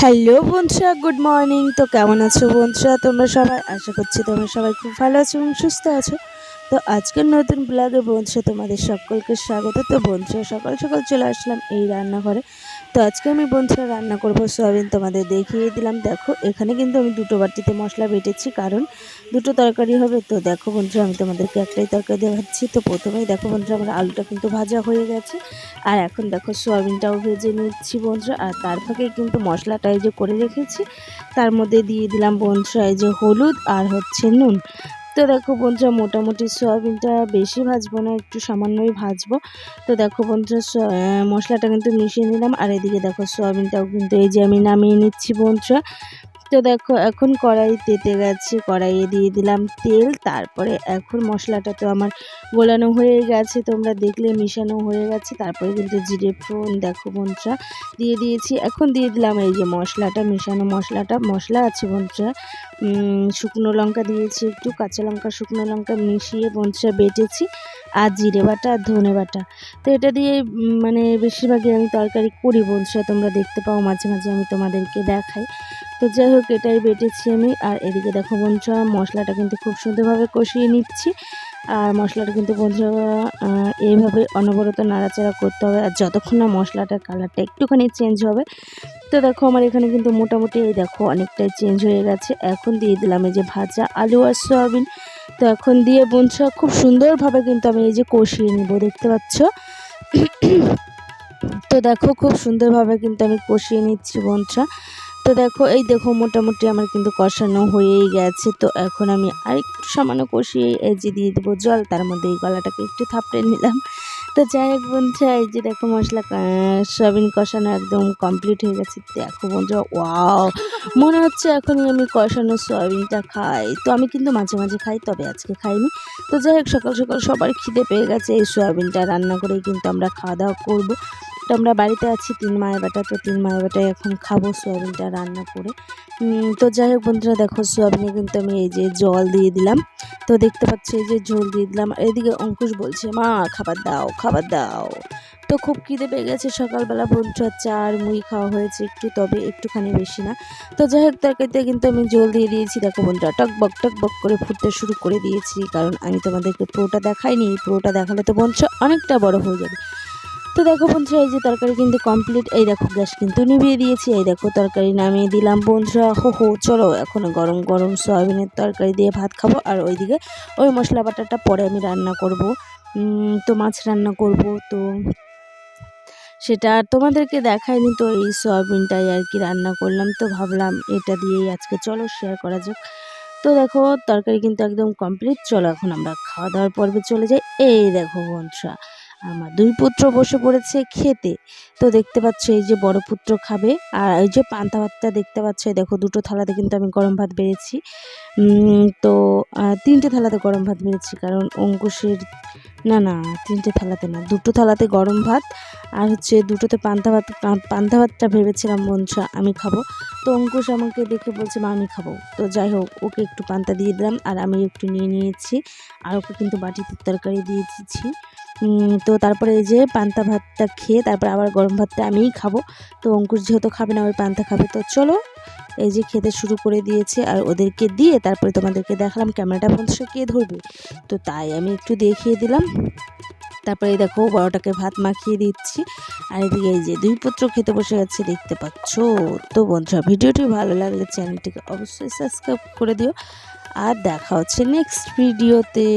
Hello বন্ধুরা, good morning. তো কেমন আছো বন্ধুরা? তোমরা সবাই? আশা করছি তোমরা সবাই খুব ভালো আছো এবং সুস্থ আছো। তো আজকের নতুন ব্লগে বন্ধুরা তোমাদের সকলকে স্বাগত। তো বন্ধুরা, সকাল সকাল চলে আসলাম এই রান্নাঘরে। তো আজকে আমি বন্ধুরা রান্না করব সয়াবিন তোমাদের দেখিয়ে দিলাম। দেখো, এখানে কিন্তু আমি দুটো বাটিতে মশলা বেটেছি, কারণ দুটো তরকারি হবে। তো দেখো বন্ধুরা, আমি তোমাদেরকে একটাই তরকারি দেখাচ্ছি। তো প্রথমেই দেখো বন্ধুরা, আমার আলুটা কিন্তু ভাজা হয়ে গেছে। আর এখন দেখো সয়াবিনটাও ভেজে নিচ্ছি বন্ধুরা। আর তার ফাঁকে কিন্তু মশলাটা এই যে করে রেখেছি, তার মধ্যে দিয়ে দিলাম বন্ধুরা এই যে হলুদ আর হচ্ছে নুন। তো দেখো বন্ধুরা, মোটামুটি সয়াবিনটা বেশি ভাজবো না, একটু সামান্যই ভাজবো। তো দেখো বন্ধুরা মশলাটা কিন্তু মিশিয়ে নিলাম। আর এদিকে দেখো সয়াবিনটাও কিন্তু এই যে আমি নামিয়ে নিচ্ছি বন্ধুরা। তো দেখো, এখন কড়াই তেতে গেছে, কড়াইয়ে দিয়ে দিলাম তেল, তারপরে এখন মশলাটা তো আমার গোলানো হয়ে গেছে, তোমরা দেখলে মিশানো হয়ে গেছে, তারপরে কিন্তু জিরে ফোড়ন, দেখো বন্ধুরা, দিয়ে দিয়েছি, এখন দিয়ে দিলাম এই যে মশলাটা, মিশানো মশলাটা, মশলা আছে বন্ধুরা শুকনো লঙ্কা দিয়েছি একটু, কাঁচা লঙ্কা, শুকনো লঙ্কা মিশিয়ে বন্ধুরা বেটেছি, আর জিরে বাটা, আর ধনে বাটা, তো এটা দিয়ে মানে বেশিরভাগই আমি তরকারি করি বন্ধুরা, তোমরা দেখতে পাও, মাঝে মাঝে আমি তোমাদেরকে দেখাই তো যাই হোক, এটাই বেটেছি আমি। আর এদিকে দেখো বন্ধুরা, মশলাটা কিন্তু খুব সুন্দরভাবে কষিয়ে নিচ্ছি। আর মশলাটা কিন্তু বন্ধুরা এইভাবে অনবরত নাড়াচাড়া করতে হবে। আর যতক্ষণ না মশলাটার কালারটা একটুখানি চেঞ্জ হবে, তো দেখো আমার এখানে কিন্তু মোটামুটি এই দেখো অনেকটাই চেঞ্জ হয়ে গেছে। এখন দিয়ে দিলাম এই যে ভাজা আলু আর সয়াবিন। তো এখন দিয়ে বন্ধুরা, খুব সুন্দরভাবে কিন্তু আমি এই যে কষিয়ে নিব, দেখতে পাচ্ছ? তো দেখো, খুব সুন্দরভাবে কিন্তু আমি কষিয়ে নিচ্ছি বন্ধুরা। তো দেখো, এই দেখো মোটামুটি আমার কিন্তু কষানো হয়েই গেছে। তো এখন আমি আরেকটু সামান্য কষিয়ে এই যে দিয়ে দেবো জল, তার মধ্যে এই গলাটাকে একটু থাপড়ে নিলাম। তো যাই হোক বন্ধুরা, এই যে দেখো মশলা সয়াবিন কষানো একদম কমপ্লিট হয়ে গেছে। দেখো বন্ধুরা, ওয়াও! মনে হচ্ছে এখনই আমি কষানো সয়াবিনটা খাই। তো আমি কিন্তু মাঝে মাঝে খাই, তবে আজকে খাইনি। তো যাই হোক, সকাল সকাল সবার খিদে পেয়ে গেছে, এই সয়াবিনটা রান্না করেই কিন্তু আমরা খাওয়া দাওয়া করব। তো আমরা বাড়িতে আছি, তিন মায়ের বাটা, তো তিন মায়ের বাটায় এখন খাব সোয়াবিনটা রান্না করে। তো যাই হোক বন্ধুরা, দেখো সোয়াবিনে কিন্তু আমি এই যে জল দিয়ে দিলাম। তো দেখতে পাচ্ছি এই যে ঝোল দিয়ে দিলাম। এদিকে অঙ্কুশ বলছে, মা, খাবার দাও খাবার দাও। তো খুব খিদে পেয়ে গেছে সকালবেলা বন্ধুরা, চার মুড়ি খাওয়া হয়েছে একটু, তবে একটুখানি বেশি না। তো যাই হোক, তরকারিতে কিন্তু আমি জল দিয়ে দিয়েছি। দেখো বন্ধুরা টকবক টকবক করে ফুটতে শুরু করে দিয়েছি, কারণ আমি তোমাদেরকে পুরোটা দেখাইনি। পুরোটা দেখালে তো বন্ধুরা অনেকটা বড় হয়ে যাবে। তো দেখো বন্ধুরা, এই যে তরকারি কিন্তু কমপ্লিট এই দেখো, গ্যাস কিন্তু নিভিয়ে দিয়েছি। এই দেখো, তরকারি নামিয়ে দিলাম বন্ধুরা। হো হো, চলো এখন গরম গরম সয়াবিনের তরকারি দিয়ে ভাত খাব। আর ওইদিকে ওই মশলা বাটাটা পরে আমি রান্না করব। তো মাছ রান্না করব, তো সেটা তোমাদেরকে দেখায়নি তো এই সয়াবিনটাই আর কি রান্না করলাম। তো ভাবলাম এটা দিয়েই আজকে চলো শেয়ার করা যাক। তো দেখো, তরকারি কিন্তু একদম কমপ্লিট চলো এখন আমরা খাওয়া দাওয়ার পর্বে চলে যাই। এই দেখো বন্ধুরা আমার দুই পুত্র বসে পড়েছে খেতে। তো দেখতে পাচ্ছ এই যে বড় পুত্র খাবে। আর এই যে পান্তা ভাতটা দেখতে পাচ্ছ দেখো দুটো থালাতে কিন্তু আমি গরম ভাত বেড়েছি। তো তিনটে থালাতে গরম ভাত বেড়েছি কারণ অঙ্কুশের না না তিনটে থালাতে না দুটো থালাতে গরম ভাত। আর হচ্ছে দুটোতে পান্তা ভাত পান্তা ভাতটা ভেবেছিলাম বন্ধুরা আমি খাব। তো অঙ্কুশ আমাকে দেখে বলছে মা আমি খাব। তো যাই হোক ওকে একটু পান্তা দিয়ে দিলাম আর আমি একটু নিয়ে নিয়েছি। আর ওকে কিন্তু বাটিতে তরকারি দিয়ে উম, তো তারপরে এই যে পান্তা ভাতটা খেয়ে তারপর আবার গরম ভাতটা আমিই খাব। তো অঙ্কুশ যেহেতু খাবে না, ওই পান্তা খাবে। তো চলো, এই যে খেতে শুরু করে দিয়েছে আর ওদেরকে দিয়ে তারপরে তোমাদেরকে দেখালাম ক্যামেরাটা বন্ধুরা কে ধরবে। তো তাই আমি একটু দেখিয়ে দিলাম। তারপরে দেখো বড়টাকে ভাত মাখিয়ে দিচ্ছি। আর এদিকে এই যে দুই পুত্র খেতে বসে গেছে দেখতে পাচ্ছ? তো বন্ধুরা, ভিডিওটি ভালো লাগলে চ্যানেলটিকে অবশ্যই সাবস্ক্রাইব করে দিও। আর দেখা হচ্ছে নেক্সট ভিডিওতে